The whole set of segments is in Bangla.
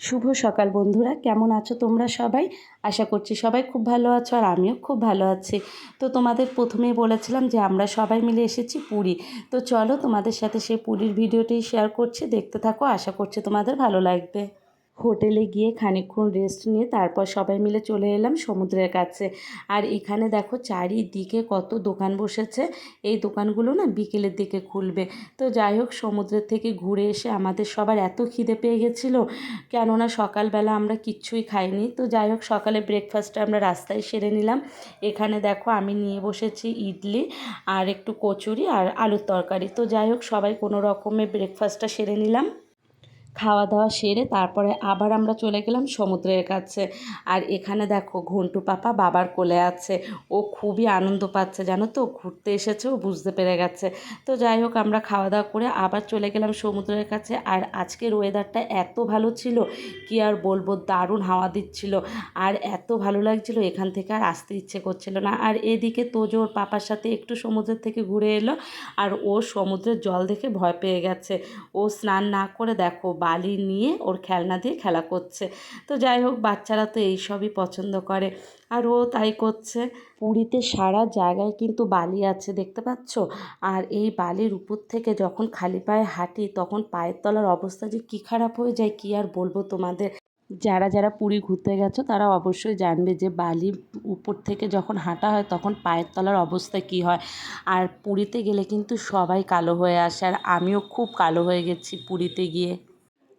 শুভ সকাল বন্ধুরা, কেমন আছো তোমরা সবাই? আশা করছি সবাই খুব ভালো আছো আর আমিও খুব ভালো আছি। তো তোমাদের প্রথমেই বলেছিলাম যে আমরা সবাই মিলে এসেছি পুরী। তো চলো তোমাদের সাথে সেই পুরীর ভিডিওটি শেয়ার করছি, দেখতে থাকো, আশা করছি তোমাদের ভালো লাগবে। হোটেলে গিয়ে খানিকক্ষণ রেস্ট নিয়ে তারপর সবাই মিলে চলে এলাম সমুদ্রের কাছে। আর এখানে দেখো চারিদিকে কত দোকান বসেছে। এই দোকানগুলো না বিকেলের দিকে খুলবে। তো যাই হোক, সমুদ্রের থেকে ঘুরে এসে আমাদের সবার এত খিদে পেয়ে গেছিল। কেননা সকালবেলা আমরা কিচ্ছুই খাইনি। তো যাই হোক, সকালে ব্রেকফাস্টটা আমরা রাস্তায় সেরে নিলাম। এখানে দেখো আমি নিয়ে বসেছি ইডলি আর একটু কচুরি আর আলুর তরকারি। তো যাই হোক, সবাই কোনো রকমে ব্রেকফাস্টটা সেরে নিলাম। খাওয়া দাওয়া সেরে তারপরে আবার আমরা চলে গেলাম সমুদ্রের কাছে। আর এখানে দেখো ঘন্টু পাপা বাবার কোলে আছে। ও খুবই আনন্দ পাচ্ছে, জানো তো? ঘুরতে এসেছে, ও বুঝতে পেরে গেছে। তো যাই হোক, আমরা খাওয়া দাওয়া করে আবার চলে গেলাম সমুদ্রের কাছে। আর আজকের ওয়েদারটা এত ভালো ছিল, কি আর বলব? দারুণ হাওয়া দিচ্ছিল। আর এত ভালো লাগছিল, এখান থেকে আর আসতে ইচ্ছে করছিল না। আর এদিকে তোজো ওর পাপার সাথে একটু সমুদ্রের থেকে ঘুরে এলো। আর ও সমুদ্রের জল দেখে ভয় পেয়ে গেছে। ও স্নান না করে দেখো বালি নিয়ে ওর খেলনা দিয়ে খেলা করছে। তো যাই হোক, বাচ্চারা তো এইসবই পছন্দ করে। আর ও তাই করছে। পুরীতে সারা জায়গায় কিন্তু বালি আছে, দেখতে পাচ্ছ? আর এই বালির উপর থেকে যখন খালি পায়ে হাঁটি, তখন পায়ের তলার অবস্থা যে কী খারাপ হয়ে যায়, কী আর বলব তোমাদের? যারা যারা পুরী ঘুরতে গেছো, তারা অবশ্যই জানবে যে বালির উপর থেকে যখন হাঁটা হয়, তখন পায়ের তলার অবস্থা কী হয়। আর পুরীতে গেলে কিন্তু সবাই কালো হয়ে আসে। আর আমিও খুব কালো হয়ে গেছি পুরীতে গিয়ে।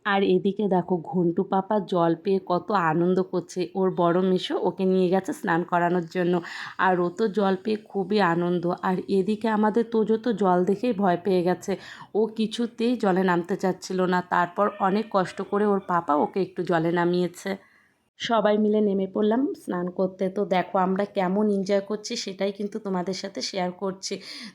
আর এদিকে দেখো ঘন্টু পাপা জল পেয়ে কত আনন্দ করছে। ওর বড় মেশো ওকে নিয়ে গেছে স্নান করানোর জন্য। আর ও তো জল পেয়ে খুবই আনন্দ। আর এদিকে আমাদের তোজো তো জল দেখেই ভয় পেয়ে গেছে। ও কিছুতেই জলে নামতে চাচ্ছিল না। তারপর অনেক কষ্ট করে ওর পাপা ওকে একটু জলে নামিয়েছে। সবাই মিলে নেমে পড়লাম। স্নান করতে তো দেখো আমরা কেমন এনজয় করছি সেটাই কিন্তু তোমাদের সাথে শেয়ার করছি।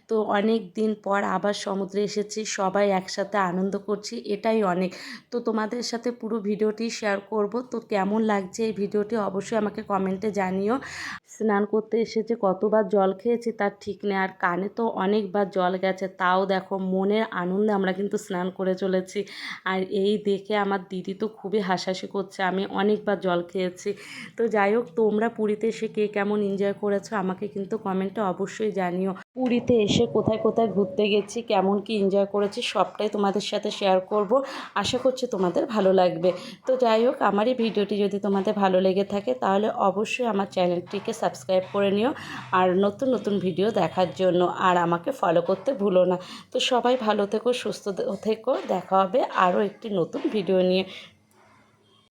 তো অনেক দিন পর আবার সমুদ্রে এসেছি, সবাই একসাথে আনন্দ করছি, এটাই অনেক। তো তোমাদের সাথে পুরো ভিডিওটি শেয়ার করব। তো কেমন লাগছে এই ভিডিওটি অবশ্যই আমাকে কমেন্টে জানিও। স্নান করতে এসে যে কতবার জল খেয়েছি তার ঠিক নেই, আর কানে তো অনেকবার জল গেছে, তাও দেখো মনের আনন্দে আমরা কিন্তু স্নান করে চলেছি। আর এই দেখে আমার দিদি তো খুবই হাসাহাসি করছে, আমি অনেকবার জল খেয়েছি তো যাই হোক, তোমরা পুরীতে এসে কে কেমন এনজয় করেছ আমাকে কিন্তু কমেন্টে অবশ্যই জানিও। পুরীতে এসে কোথায় কোথায় ঘুরতে গেছি, কেমন কি এনজয় করেছি সবটাই তোমাদের সাথে শেয়ার করব। আশা করছি তোমাদের ভালো লাগবে। তো যাই হোক, আমার এই ভিডিওটি যদি তোমাদের ভালো লেগে থাকে তাহলে অবশ্যই আমার চ্যানেলটিকে সাবস্ক্রাইব করে নিও আর নতুন নতুন ভিডিও দেখার জন্য আর আমাকে ফলো করতে ভুলো না। তো সবাই ভালো থেকো, সুস্থ থেকো, দেখা হবে আরও একটি নতুন ভিডিও নিয়ে।